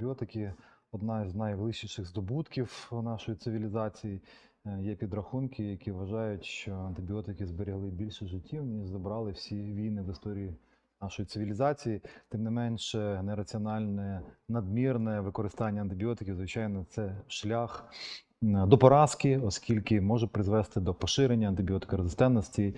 антибіотики одна з найвищих здобутків нашої цивілізації. Е, Є підрахунки, які вважають, що антибіотики зберігли більше життів, ніж забрали всі війни в історії нашої цивілізації. Тим не менше, нераціональне, надмірне використання антибіотиків, звичайно, це шлях до поразки, оскільки може призвести до поширення антибіотикорезистентності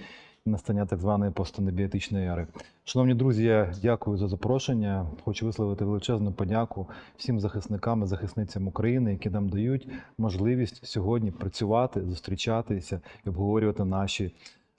настання так званої постантибіотичної ери. Шановні друзі, я дякую за запрошення. Хочу висловити величезну подяку всім захисникам і захисницям України, які нам дають можливість сьогодні працювати, зустрічатися і обговорювати наші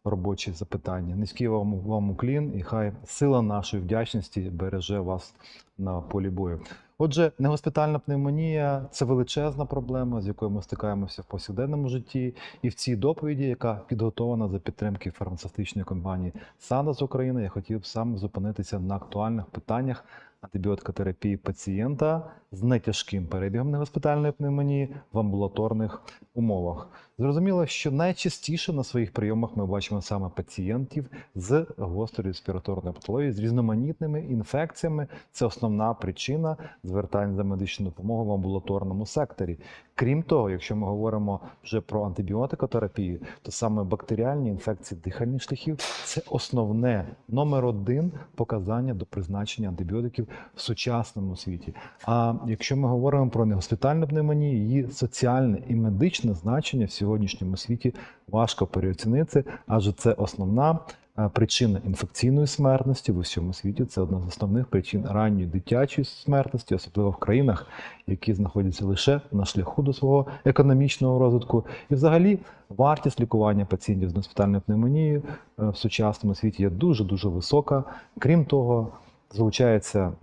робочі запитання. Низький вам, вам уклін, і хай сила нашої вдячності береже вас на полі бою. Отже, негоспітальна пневмонія це величезна проблема, з якою ми стикаємося в повсякденному житті. І в цій доповіді, яка підготовлена за підтримки фармацевтичної компанії Санас України, я хотів б саме зупинитися на актуальних питаннях антибіотикотерапії пацієнта з нетяжким перебігом негоспітальної пневмонії в амбулаторних умовах. Зрозуміло, що найчастіше на своїх прийомах ми бачимо саме пацієнтів з гострою респіраторною патологією, з різноманітними інфекціями. Це основна причина звертань за медичну допомогу в амбулаторному секторі. Крім того, якщо ми говоримо вже про антибіотикотерапію, то саме бактеріальні інфекції дихальних шляхів це основне номер один показання до призначення антибіотиків в сучасному світі. А якщо ми говоримо про негоспітальну пневмонію, її соціальне і медичне значення в сьогоднішньому світі важко переоцінити, адже це основна е, причина інфекційної смертності в усьому світі. Це одна з основних причин ранньої дитячої смертності, особливо в країнах, які знаходяться лише на шляху до свого економічного розвитку. І, взагалі, вартість лікування пацієнтів з госпітальною пневмонією е, в сучасному світі є дуже дуже висока. Крім того, залучається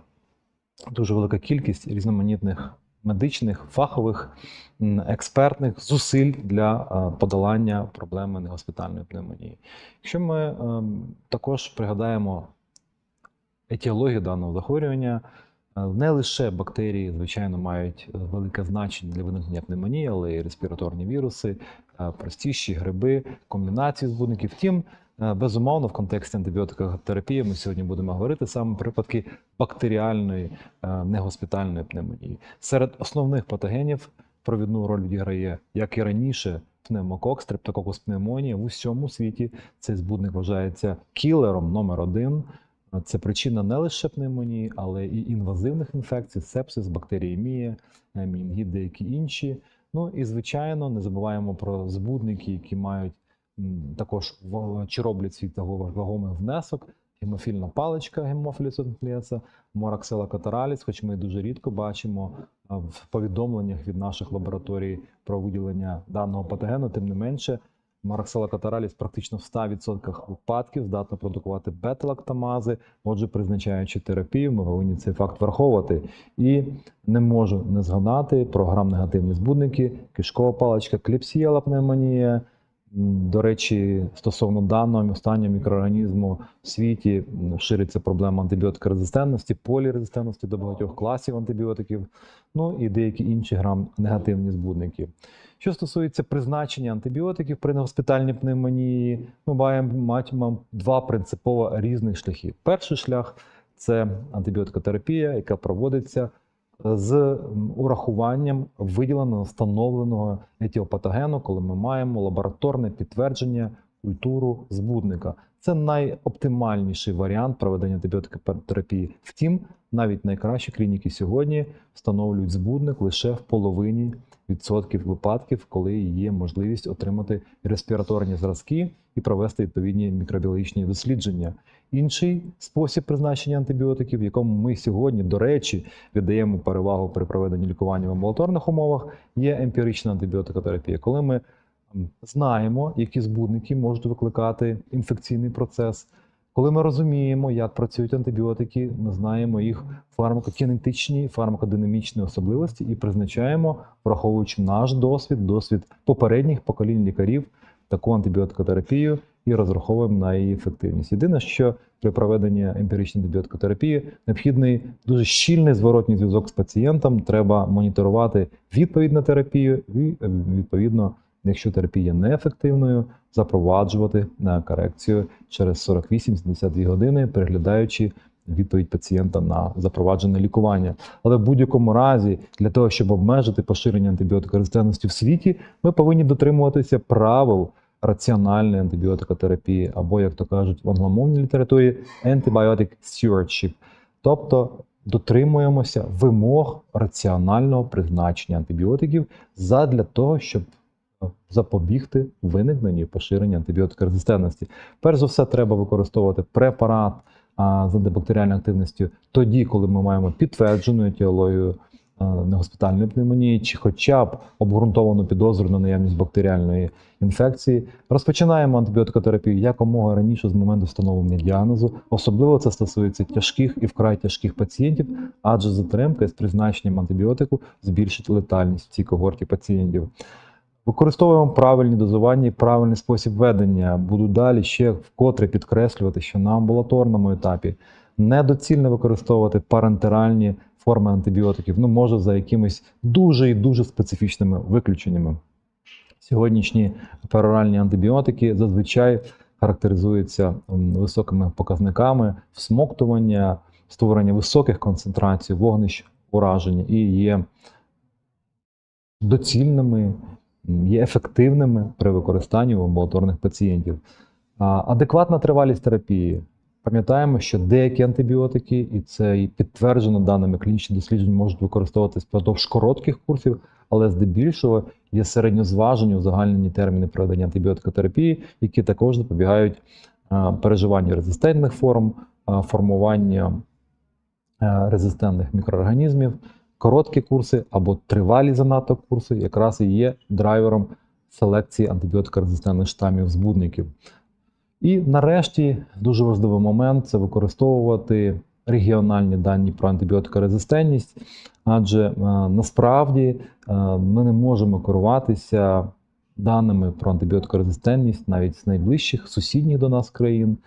дуже велика кількість різноманітних медичних, фахових, експертних зусиль для е, подолання проблеми негоспітальної пневмонії. Якщо ми ем, також пригадаємо етіологію даного захворювання, не лише бактерії, звичайно, мають е, велике значення для виникнення пневмонії, але й респіраторні віруси, е, простіші гриби, комбінації збудників. Втім, е, безумовно, в контексті антибіотикотерапії ми сьогодні будемо говорити саме про випадки бактеріальної е, негоспітальної пневмонії. Серед основних патогенів провідну роль відіграє, як і раніше, пневмокок, стрептококус пневмонія в усьому світі. Цей збудник вважається кілером номер один. Це причина не лише пневмонії, але і інвазивних інфекцій, сепсис, бактеріємія, е, мінгіт, деякі інші. Ну і звичайно, не забуваємо про збудники, які мають також чи роблять свій вагомий внесок. Гемофільна паличка гемофілісонклеса, мораксела катараліс, хоч ми дуже рідко бачимо в повідомленнях від наших лабораторій про виділення даного патогену, тим не менше, Мараксела катараліс практично в 100% випадків здатна продукувати бета-лактамази. Отже, призначаючи терапію, ми повинні цей факт враховувати. І не можу не згадати про грам-негативні збудники, кишкова паличка, кліпсія, пневмонія. До речі, стосовно даного останнього мікроорганізму в світі шириться проблема антибіотикорезистентності, полірезистентності до багатьох класів антибіотиків, ну і деякі інші грам-негативні збудники. Що стосується призначення антибіотиків при негоспітальній пневмонії, ми маємо два принципово різних шляхи. Перший шлях це антибіотикотерапія, яка проводиться з урахуванням виділеного встановленого етіопатогену, коли ми маємо лабораторне підтвердження культуру збудника. Це найоптимальніший варіант проведення антибіотикотерапії. Втім, навіть найкращі клініки сьогодні встановлюють збудник лише в половині відсотків випадків, коли є можливість отримати респіраторні зразки і провести відповідні мікробіологічні дослідження. Інший спосіб призначення антибіотиків, в якому ми сьогодні, до речі, віддаємо перевагу при проведенні лікування в амбулаторних умовах, є емпірична антибіотикотерапія, коли ми знаємо, які збудники можуть викликати інфекційний процес. Коли ми розуміємо, як працюють антибіотики, ми знаємо їх фармакокінетичні, фармакодинамічні особливості і призначаємо, враховуючи наш досвід, досвід попередніх поколінь лікарів, таку антибіотикотерапію і розраховуємо на її ефективність. Єдине, що при проведенні емпіричної антибіотикотерапії необхідний дуже щільний зворотній зв'язок з пацієнтом. Треба моніторувати відповідь на терапію і е, відповідно. Якщо терапія неефективною, запроваджувати на корекцію через 48-72 години, переглядаючи відповідь пацієнта на запроваджене лікування. Але в будь-якому разі, для того, щоб обмежити поширення антибіотикорезистентності в світі, ми повинні дотримуватися правил раціональної антибіотикотерапії, або, як то кажуть в англомовній літературі, antibiotic stewardship. Тобто дотримуємося вимог раціонального призначення антибіотиків задля того, щоб е, запобігти виникненню і поширенню антибіотикорезистентності. Перш за все, треба використовувати препарат з антибактеріальною активністю тоді, коли ми маємо підтверджену етіологію негоспітальної пневмонії, чи хоча б обґрунтовану підозру на наявність бактеріальної інфекції. Розпочинаємо антибіотикотерапію якомога раніше з моменту встановлення діагнозу. Особливо це стосується тяжких і вкрай тяжких пацієнтів, адже затримка з призначенням антибіотику збільшить летальність в цій когорті пацієнтів. Використовуємо правильні дозування і правильний спосіб ведення. Буду далі ще вкотре підкреслювати, що на амбулаторному етапі недоцільно використовувати парентеральні форми антибіотиків, ну може за якимись дуже і дуже специфічними виключеннями. Сьогоднішні пероральні антибіотики зазвичай характеризуються високими показниками всмоктування, створення високих концентрацій вогнищ ураження і є доцільними, є ефективними при використанні у амбулаторних пацієнтів. Адекватна тривалість терапії. Пам'ятаємо, що деякі антибіотики, і це і підтверджено даними клінічних досліджень, можуть використовуватись впродовж коротких курсів, але здебільшого є середньозважені узагальнені терміни проведення антибіотикотерапії, які також запобігають переживанню резистентних форм, формуванню резистентних мікроорганізмів. Короткі курси або тривалі занадто курси якраз і є драйвером селекції антибіотикорезистентних штамів збудників. І нарешті дуже важливий момент це використовувати регіональні дані про антибіотикорезистентність, адже е, насправді е, ми не можемо керуватися даними про антибіотикорезистентність навіть з найближчих сусідніх до нас країн.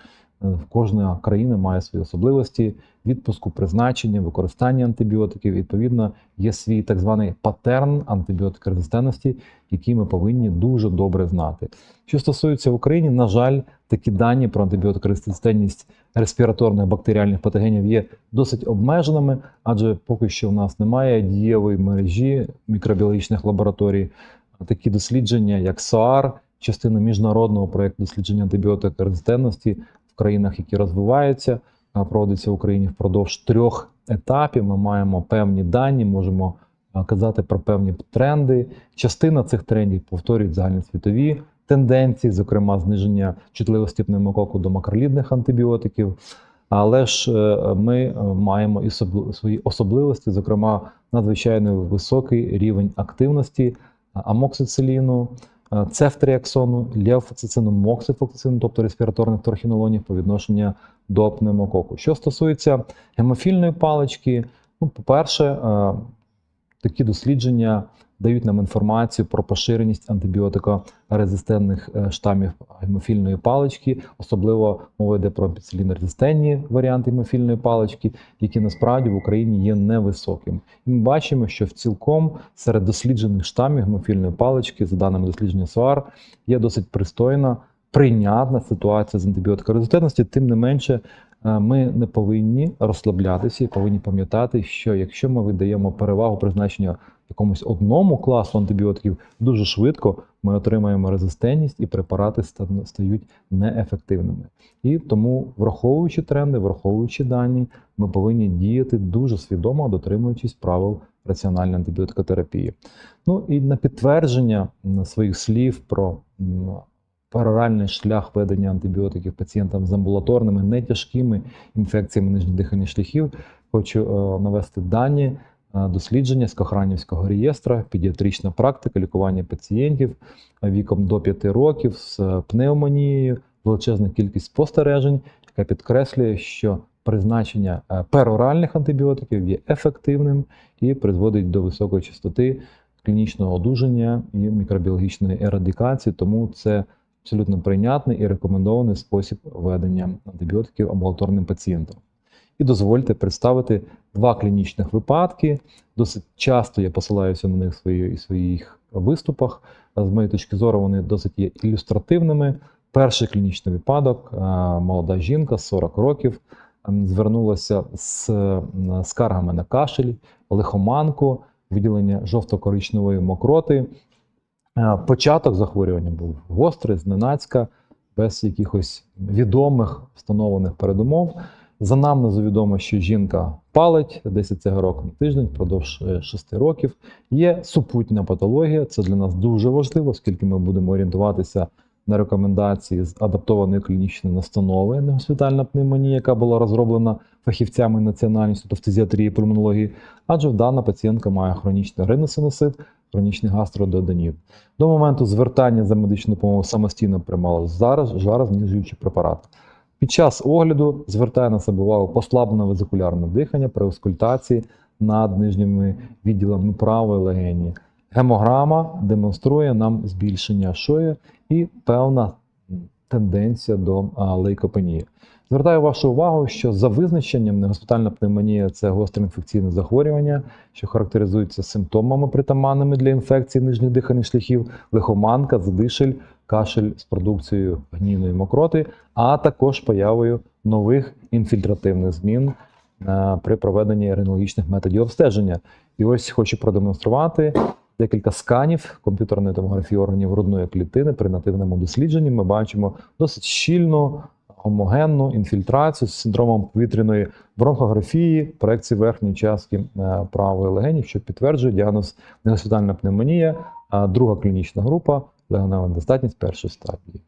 Е, Кожна країна має свої особливості відпуску, призначення, використання антибіотиків. Відповідно, є свій так званий патерн антибіотикорезистентності, який ми повинні дуже добре знати. Що стосується України, на жаль, такі дані про антибіотикорезистентність респіраторних бактеріальних патогенів є досить обмеженими, адже поки що в нас немає дієвої мережі мікробіологічних лабораторій. Такі дослідження, як СОАР, частина міжнародного проєкту дослідження антибіотикорезистентності в країнах, які розвиваються, проводиться в Україні впродовж трьох етапів. Ми маємо певні дані, можемо казати про певні тренди. Частина цих трендів повторюють загальносвітові тенденції, зокрема зниження чутливості пневмококу до макролідних антибіотиків. Але ж е, ми е, маємо і свої особливості, зокрема, надзвичайно високий рівень активності амоксициліну, е, цефтріаксону, леофоцицину, моксифоцицину, тобто респіраторних торхінолонів по відношенню до пневмококу. Що стосується гемофільної палички, ну, по-перше, е, такі дослідження дають нам інформацію про поширеність антибіотикорезистентних е, штамів гемофільної палички, особливо мова йде про ампіцилінорезистентні варіанти гемофільної палички, які насправді в Україні є невисоким. І ми бачимо, що в цілком серед досліджених штамів гемофільної палички, за даними дослідження СОАР, є досить пристойна, прийнятна ситуація з антибіотикорезистентності. Тим не менше, ми не повинні розслаблятися і повинні пам'ятати, що якщо ми видаємо перевагу призначення якомусь одному класу антибіотиків, дуже швидко ми отримаємо резистентність і препарати стають неефективними. І тому, враховуючи тренди, враховуючи дані, ми повинні діяти дуже свідомо, дотримуючись правил раціональної антибіотикотерапії. Ну і на підтвердження своїх слів про м, пероральний шлях ведення антибіотиків пацієнтам з амбулаторними нетяжкими інфекціями нижніх шляхів, хочу е, навести дані е, дослідження з Кохранівського реєстра, педіатрична практика лікування пацієнтів е, віком до 5 років з пневмонією, величезна кількість спостережень, яка підкреслює, що призначення пероральних антибіотиків є ефективним і призводить до високої частоти клінічного одужання і мікробіологічної ерадикації, тому це абсолютно прийнятний і рекомендований спосіб ведення антибіотиків амбулаторним пацієнтам. І дозвольте представити два клінічних випадки. Досить часто я посилаюся на них в свої- в своїх виступах. З моєї точки зору, вони досить є ілюстративними. Перший клінічний випадок: е, молода жінка 40 років, звернулася з скаргами на кашель, лихоманку, виділення жовто-коричневої мокроти. Е, Початок захворювання був гострий, зненацька, без якихось відомих встановлених передумов. За намнезу відомо, що жінка палить 10 цигарок на тиждень впродовж 6 років. Є супутня патологія. Це для нас дуже важливо, оскільки ми будемо орієнтуватися на рекомендації з адаптованої клінічної настанови негоспітальна пневмонія, яка була розроблена фахівцями Національного інституту фтизіатрії і пульмонології, адже дана пацієнтка має хронічний риносинусит, хронічний гастрододонід. До моменту звертання за медичну допомогу самостійно приймала зараз жарознижуючі препарати. Під час огляду звертає на себе увагу послаблене везикулярне дихання при аускультації над нижніми відділами правої легені. Гемограма демонструє нам збільшення шиї і певна тенденція до лейкопенії. Звертаю вашу увагу, що за визначенням негоспітальна пневмонія це гостре інфекційне захворювання, що характеризується симптомами притаманними для інфекції нижніх дихальних шляхів, лихоманка, задишель, кашель з продукцією гнійної мокроти, а також появою нових інфільтративних змін е, при проведенні рентгенологічних методів обстеження. І ось хочу продемонструвати декілька сканів комп'ютерної томографії органів грудної клітини при нативному дослідженні. Ми бачимо досить щільну гомогенну інфільтрацію з синдромом повітряної бронхографії, проекції верхньої частки е, правої легені, що підтверджує діагноз негоспітальна пневмонія, а друга клінічна група легенева недостатність першої стадії.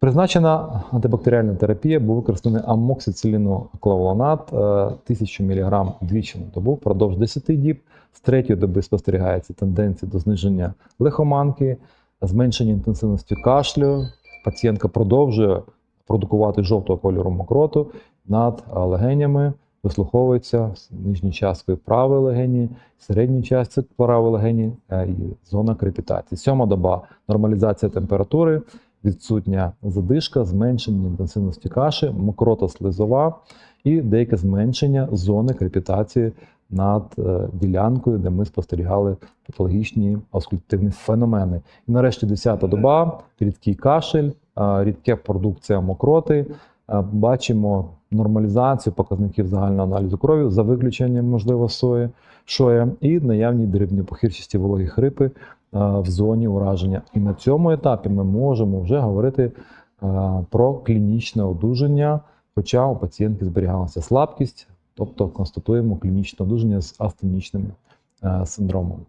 Призначена антибактеріальна терапія, був використаний амоксициліноклавулонат е, 1000 мг двічі на добу впродовж 10 діб. З третьої доби спостерігається тенденція до зниження лихоманки, зменшення інтенсивності кашлю. Пацієнтка продовжує продукувати жовтого кольору мокроту над легенями, вислуховується з нижньої частки правої легені, середньої частки правої легені е, і зона крепітації. Сьома доба нормалізація температури, відсутня задишка, зменшення інтенсивності каші, мокрота слизова і деяке зменшення зони крепітації над е, ділянкою, де ми спостерігали патологічні аускультивні феномени. І нарешті 10-та доба, рідкий кашель, рідке продукція мокроти. Бачимо нормалізацію показників загального аналізу крові за виключенням, можливо, сої, шоя і наявні дрібні похирчасті вологі хрипи в зоні ураження. І на цьому етапі ми можемо вже говорити про клінічне одужання, хоча у пацієнтки зберігалася слабкість, тобто констатуємо клінічне одужання з астенічним е, синдромом.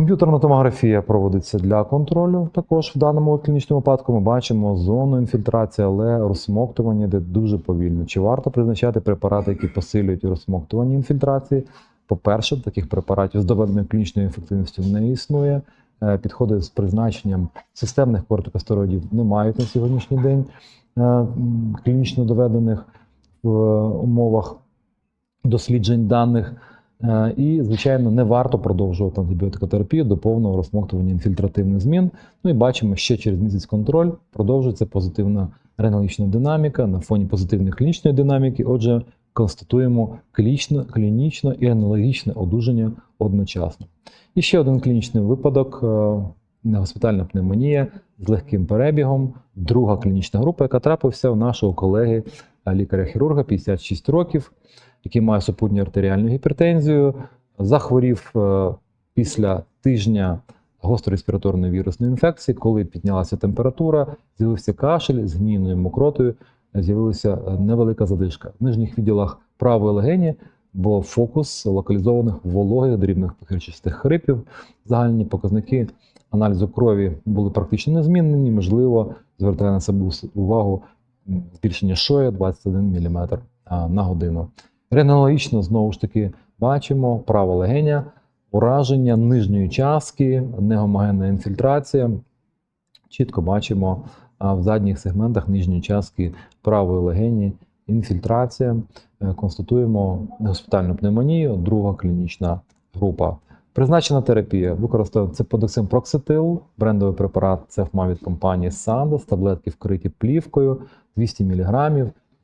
Комп'ютерна томографія проводиться для контролю. Також в даному клінічному випадку ми бачимо зону інфільтрації, але розсмоктування йде дуже повільно. Чи варто призначати препарати, які посилюють розсмоктування інфільтрації? По-перше, таких препаратів з доведеною клінічною ефективністю не існує. Е, Підходи з призначенням системних кортикостероїдів не мають на сьогоднішній день е, клінічно доведених в умовах досліджень даних. Е, І, звичайно, не варто продовжувати антибіотикотерапію до повного розсмоктування інфільтративних змін. Ну і бачимо, ще через місяць контроль продовжується позитивна ренологічна динаміка на фоні позитивної клінічної динаміки. Отже, констатуємо клінічне, клінічне і аналогічне одужання одночасно. І ще один клінічний випадок е, госпітальна пневмонія з легким перебігом. Друга клінічна група, яка трапився у нашого колеги е, лікаря-хірурга 56 років, який має супутню артеріальну гіпертензію, захворів е, після тижня гострореспіраторної вірусної інфекції, коли піднялася температура, з'явився кашель з гнійною мокротою, з'явилася е, невелика задишка. В нижніх відділах правої легені, бо фокус локалізованих вологих дрібних похирчастих хрипів, загальні показники аналізу крові були практично незмінені. Можливо, звертає на себе увагу збільшення шоя 21 мм на годину. Рентгенологічно, знову ж таки, бачимо права легеня, ураження нижньої частки, негомогенна інфільтрація. Чітко бачимо в задніх сегментах нижньої частки правої легені інфільтрація. Е, Констатуємо госпітальну пневмонію, друга клінічна група. Призначена терапія використовує цеподоксин Проксетил, брендовий препарат цефма від компанії Sandoz, таблетки вкриті плівкою 200 мг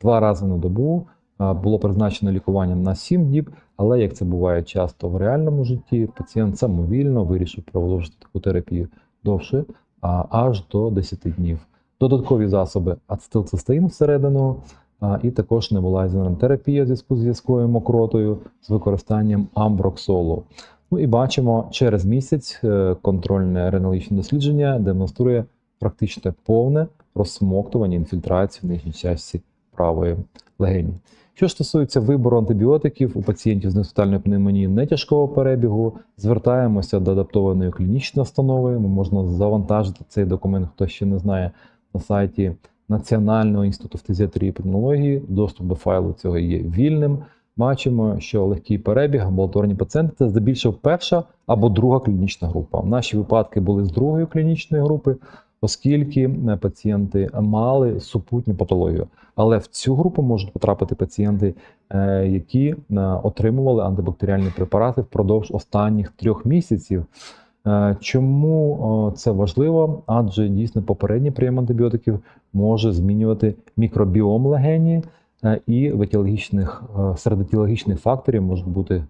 два рази на добу. Було призначено лікування на 7 діб, але як це буває часто в реальному житті, пацієнт самовільно вирішив продовжити таку терапію довше, аж до 10 днів. Додаткові засоби ацетилцистеїн всередину, і також небулайзерна терапія в зв'язку з зв'язковою мокротою з використанням амброксолу. Ну і бачимо, через місяць е, контрольне ренологічне дослідження демонструє практично повне розсмоктування інфільтрації в нижній часті правої легені. Що стосується вибору антибіотиків у пацієнтів з несутальною пневмонією нетяжкого перебігу, звертаємося до адаптованої клінічної установи. Можна завантажити цей документ, хто ще не знає, на сайті Національного інституту фтизіатрії і пульмонології. Доступ до файлу цього є вільним. Бачимо, що легкий перебіг, амбулаторні пацієнти це здебільшого перша або друга клінічна група. Наші випадки були з другої клінічної групи, оскільки е, пацієнти мали супутню патологію. Але в цю групу можуть потрапити пацієнти, е, які е, отримували антибактеріальні препарати впродовж останніх трьох місяців. Чому це важливо? Адже дійсно попередній прийом антибіотиків може змінювати мікробіом легені, і серед етіологічних факторів можуть бути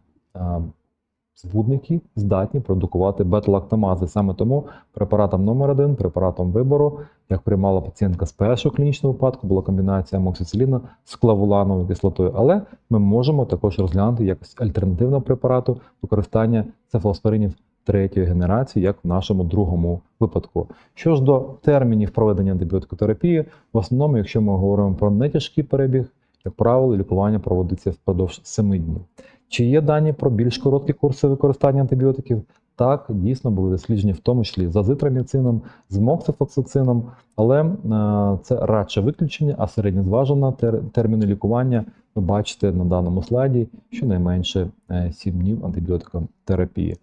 збудники, здатні продукувати бета-лактамази. Саме тому препаратом номер один, препаратом вибору, як приймала пацієнтка з першого клінічного випадку, була комбінація амоксициліна з клавулановою кислотою. Але ми можемо також розглянути якось альтернативного препарату використання цефалоспоринів третьої генерації, як в нашому другому випадку. Що ж до термінів проведення антибіотикотерапії, в основному, якщо ми говоримо про нетяжкий перебіг, як правило, лікування проводиться впродовж 7 днів. Чи є дані про більш короткі курси використання антибіотиків? Так, дійсно були дослідження, в тому числі з азитроміцином, з моксифлоксацином, але е, це радше виключення, а середньозважена тер, терміни лікування ви бачите на даному слайді щонайменше е, 7 днів антибіотикотерапії.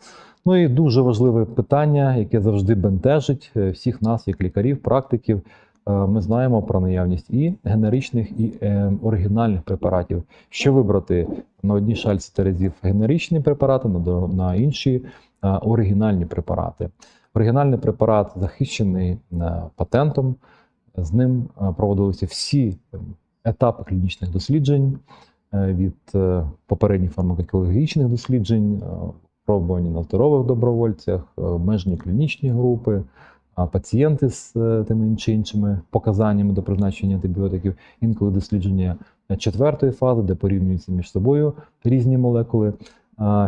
Ну і дуже важливе питання, яке завжди бентежить е, всіх нас, як лікарів, практиків. Е, Ми знаємо про наявність і генеричних, і е, оригінальних препаратів. Що вибрати на одній шальці терезів генеричні препарати, на, на інші е, оригінальні препарати. Оригінальний препарат захищений патентом. З ним проводилися всі етапи клінічних досліджень від попередніх фармакологічних досліджень, пробування на здорових добровольцях, обмежені клінічні групи, а пацієнти з е, тими чи іншими показаннями до призначення антибіотиків, інколи дослідження четвертої фази, де порівнюються між собою різні молекули.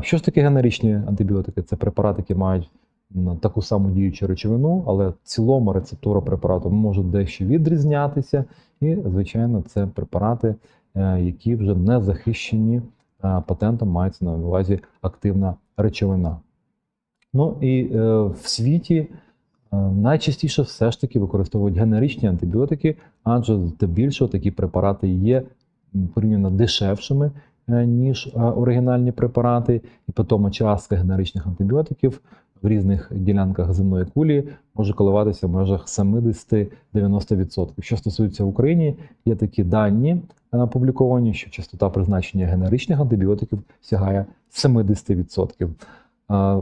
Що ж таке генеричні антибіотики? Це препарати, які мають таку саму діючу речовину, але в цілому рецептура препарату може дещо відрізнятися. І, звичайно, це препарати, е, які вже не захищені патентом, мається на увазі активна речовина. Ну і е, в світі найчастіше все ж таки використовують генеричні антибіотики, адже здебільшого такі препарати є порівняно дешевшими, е, ніж е, оригінальні препарати, і потім частка генеричних антибіотиків в різних ділянках земної кулі може коливатися в межах 70-90%. Що стосується України, є такі дані е, опубліковані, що частота призначення генеричних антибіотиків сягає 70%.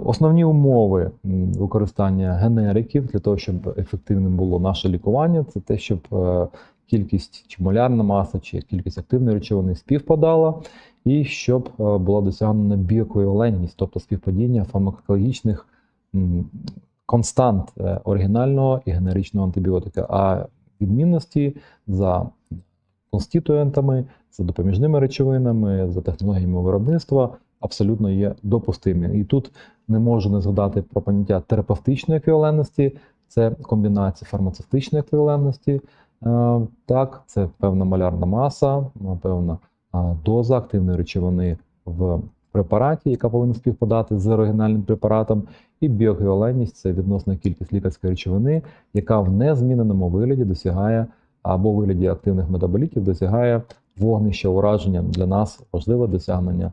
Основні умови використання генериків для того, щоб ефективним було наше лікування, це те, щоб е, кількість чи молярна маса, чи кількість активної речовини співпадала, і щоб е, була досягнена біокоевалентність, тобто співпадіння фармакологічних констант е, оригінального і генеричного антибіотика. А відмінності за конституентами, за допоміжними речовинами, за технологіями виробництва абсолютно є допустимі. І тут не можу не згадати про поняття терапевтичної еквівалентності, це комбінація фармацевтичної еквівалентності. Е, Так, це певна малярна маса, е, певна доза активної речовини в препараті, яка повинна співпадати з оригінальним препаратом, і біоеквівалентність це відносна кількість лікарської речовини, яка в незміненому вигляді досягає або у вигляді активних метаболітів досягає вогнища ураження. Для нас важливе досягнення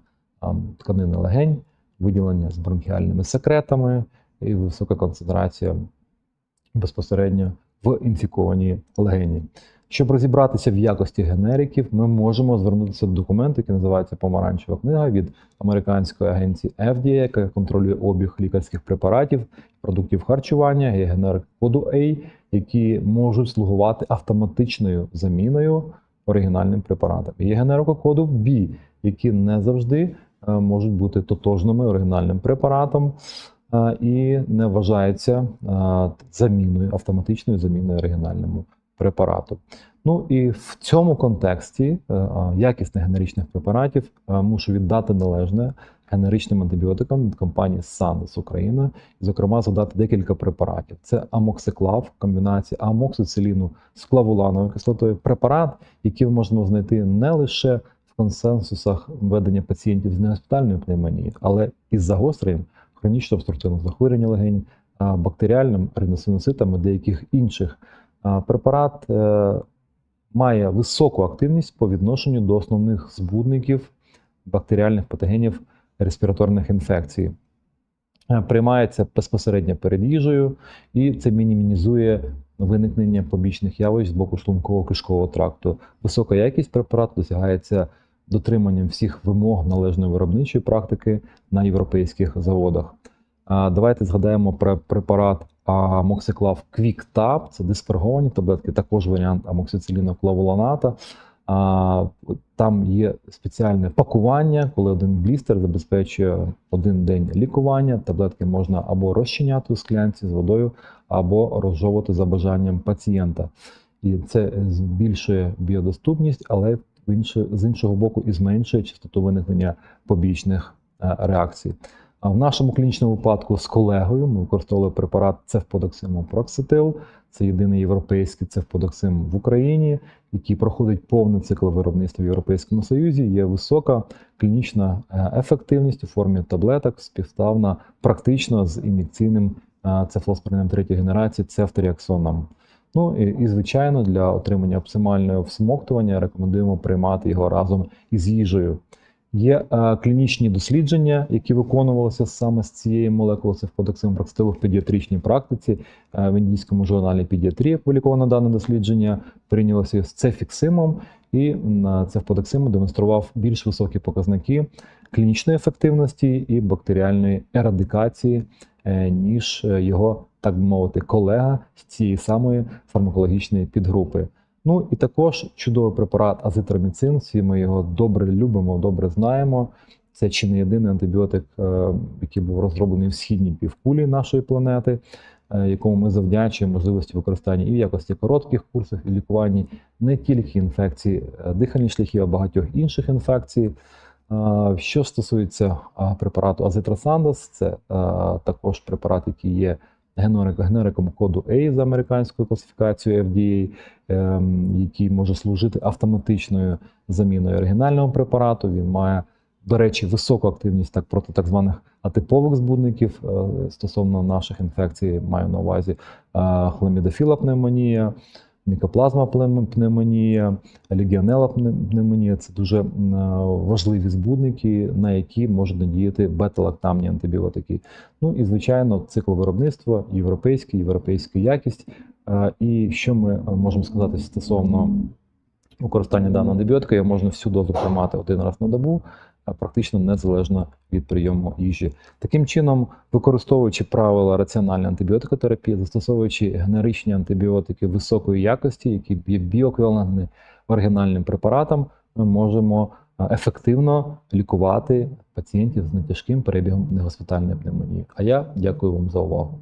тканини легень, виділення з бронхіальними секретами і висока концентрація безпосередньо в інфікованій легені. Щоб розібратися в якості генериків, ми можемо звернутися до документу, який називається Помаранчева книга від американської агенції FDA, яка контролює обіг лікарських препаратів, продуктів харчування, є генерик коду A, які можуть слугувати автоматичною заміною оригінальним препаратам. Є генерика коду B, які не завжди можуть бути тотожними оригінальним препаратом е, і не вважаються е, заміною, автоматичною заміною оригінальному препарату. Ну і в цьому контексті е, якісних генеричних препаратів е, мушу віддати належне генеричним антибіотикам від компанії Sandoz Україна, зокрема, згадати декілька препаратів. Це амоксиклав, комбінація амоксициліну з клавулановою кислотою. Препарат, який можемо знайти не лише консенсусах ведення пацієнтів з негоспітальною пневмонією, але і з загостренням хронічного обструктивного захворювання легень, бактеріальним риносинуситами деяких інших. Препарат е, має високу активність по відношенню до основних збудників бактеріальних патогенів респіраторних інфекцій. Е, Приймається безпосередньо перед їжею, і це мінімізує виникнення побічних явищ з боку шлунково-кишкового тракту. Висока якість препарату досягається дотриманням всіх вимог належної виробничої практики на європейських заводах. Давайте згадаємо про препарат амоксиклав QuickTab, це дисперговані таблетки, також варіант амоксициліну клавулоната. А, Там є спеціальне пакування, коли один блістер забезпечує один день лікування. Таблетки можна або розчиняти у склянці з водою, або розжовувати за бажанням пацієнта. І це збільшує біодоступність, але інше, з іншого боку і зменшує частоту виникнення побічних е, реакцій. А в нашому клінічному випадку з колегою ми використовували препарат цефподоксиму Прокситил. Це єдиний європейський цефподоксим в Україні, який проходить повний цикл виробництва в Європейському Союзі. Є висока клінічна е, ефективність у формі таблеток, співставна практично з ін'єкційним е, цефалоспорином третьої генерації цефтеріаксоном. Ну і, і звичайно, для отримання оптимального всмоктування рекомендуємо приймати його разом із їжею. Є е, клінічні дослідження, які виконувалися саме з цієї молекули цефподоксиму прокситилу в педіатричній практиці. Е, в індійському журналі педіатрії опубліковано дане дослідження. Прийнялося з цефіксимом, і м, цефподоксим демонстрував більш високі показники клінічної ефективності і бактеріальної ерадикації, е, ніж е, його, так би мовити, колега з цієї самої фармакологічної підгрупи. Ну і також чудовий препарат азитроміцин. Всі ми його добре любимо, добре знаємо. Це чи не єдиний антибіотик, е, який був розроблений в східній півкулі нашої планети, е, якому ми завдячуємо можливості використання і в якості коротких курсів і лікуванні не тільки інфекцій е, дихальних шляхів, а багатьох інших інфекцій. Що стосується препарату Азитрасандас, це також препарат, який є генериком коду A за американською класифікацією FDA, ем, який може служити автоматичною заміною оригінального препарату. Він має, до речі, високу активність так проти так званих атипових збудників е, стосовно наших інфекцій, маю на увазі е, хламідофіла пневмонія, мікоплазма пневмонія, легіонела пневмонія. Це дуже е, важливі збудники, на які можуть надіяти бета-лактамні антибіотики. Ну і звичайно, цикл виробництва європейський, європейська якість. Е, І що ми е, можемо сказати стосовно використання даного антибіотика, його можна всю дозу приймати один раз на добу, практично незалежно від прийому їжі. Таким чином, використовуючи правила раціональної антибіотикотерапії, застосовуючи генеричні антибіотики високої якості, які є біоеквівалентні оригінальним препаратам, ми можемо ефективно лікувати пацієнтів з нетяжким перебігом негоспітальної пневмонії. А я дякую вам за увагу.